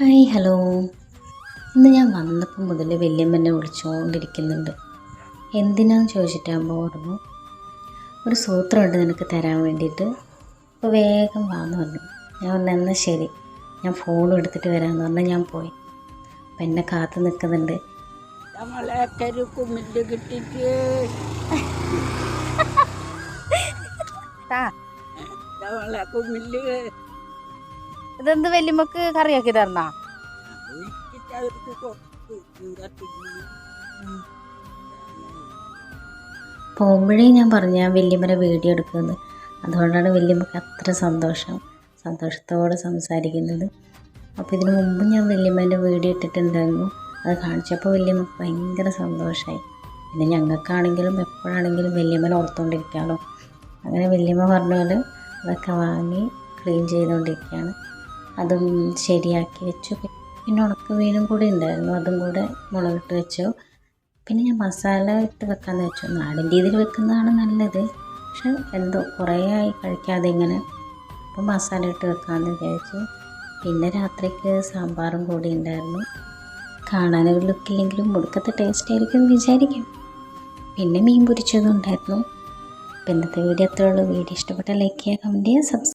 Hi hello. ഇന്ന് ഞാൻ വന്നപ്പോൾ മുതൽ വല്യമ്മനെ വിളിച്ചുകൊണ്ടിരിക്കുന്നുണ്ട് എന്തിനാന്ന് ചോദിച്ചിട്ടാകുമ്പോൾ പറഞ്ഞു ഒരു സൂത്രമുണ്ട് നിനക്ക് തരാൻ വേണ്ടിയിട്ട്. അപ്പോൾ വേഗം വാന്ന് പറഞ്ഞു. ഞാൻ പറഞ്ഞു എന്നാൽ ശരി. ഞാൻ ഫോൺ എടുത്തിട്ട് വരാമെന്ന് പറഞ്ഞാൽ ഞാൻ പോയി. അപ്പം എന്നെ കാത്തു നിൽക്കുന്നുണ്ട് കിട്ടിട്ട്. ഇതെന്ത് വല്യമ്മക്ക് കറിയാക്കി തരണ? പോകുമ്പോഴേ ഞാൻ പറഞ്ഞ വല്യമ്മനെ വീഡിയോ എടുക്കുന്നത് അതുകൊണ്ടാണ് വല്യമ്മക്ക് അത്ര സന്തോഷം സന്തോഷത്തോടെ സംസാരിക്കുന്നത്. അപ്പോൾ ഇതിനു മുമ്പ് ഞാൻ വല്യമ്മേന്റെ വീഡിയോ ഇട്ടിട്ടുണ്ടായിരുന്നു. അത് കാണിച്ചപ്പോൾ വല്യമ്മക്ക് ഭയങ്കര സന്തോഷമായി പിന്നെ ഞങ്ങൾക്കാണെങ്കിലും എപ്പോഴാണെങ്കിലും വല്യമ്മനെ ഓർത്തുകൊണ്ടിരിക്കാമല്ലോ അങ്ങനെ വല്യമ്മ പറഞ്ഞ പോലെ അതൊക്കെ വാങ്ങി ക്ലീൻ ചെയ്തുകൊണ്ടിരിക്കുകയാണ് അതും ശരിയാക്കി വെച്ചു. പിന്നെ ഉണക്ക മീനും കൂടി ഉണ്ടായിരുന്നു. അതും കൂടെ മുളകിട്ട് വെച്ചു. പിന്നെ ഞാൻ മസാല ഇട്ട് വെക്കാമെന്ന് വെച്ചു. നാടൻ രീതിയിൽ വെക്കുന്നതാണ് നല്ലത്. പക്ഷെ എന്തോ കുറേ ആയി കഴിക്കാതെ ഇങ്ങനെ അപ്പോൾ മസാല ഇട്ട് വെക്കാമെന്ന് വിചാരിച്ചു. പിന്നെ രാത്രിക്ക് സാമ്പാറും കൂടി ഉണ്ടായിരുന്നു. കാണാനൊരു ലുക്കില്ലെങ്കിലും മുടുക്കത്തെ ടേസ്റ്റ് ആയിരിക്കും വിചാരിക്കും. പിന്നെ മീൻ പൊരിച്ചതും ഉണ്ടായിരുന്നു. അപ്പോൾ ഇന്നത്തെ വീഡിയോ അത്രേ ഉള്ളൂ. വീഡിയോ ഇഷ്ടപ്പെട്ട ലൈക്ക് ചെയ്യുക കമന്റ് ചെയ്യുക സബ്സ്ക്രൈബ്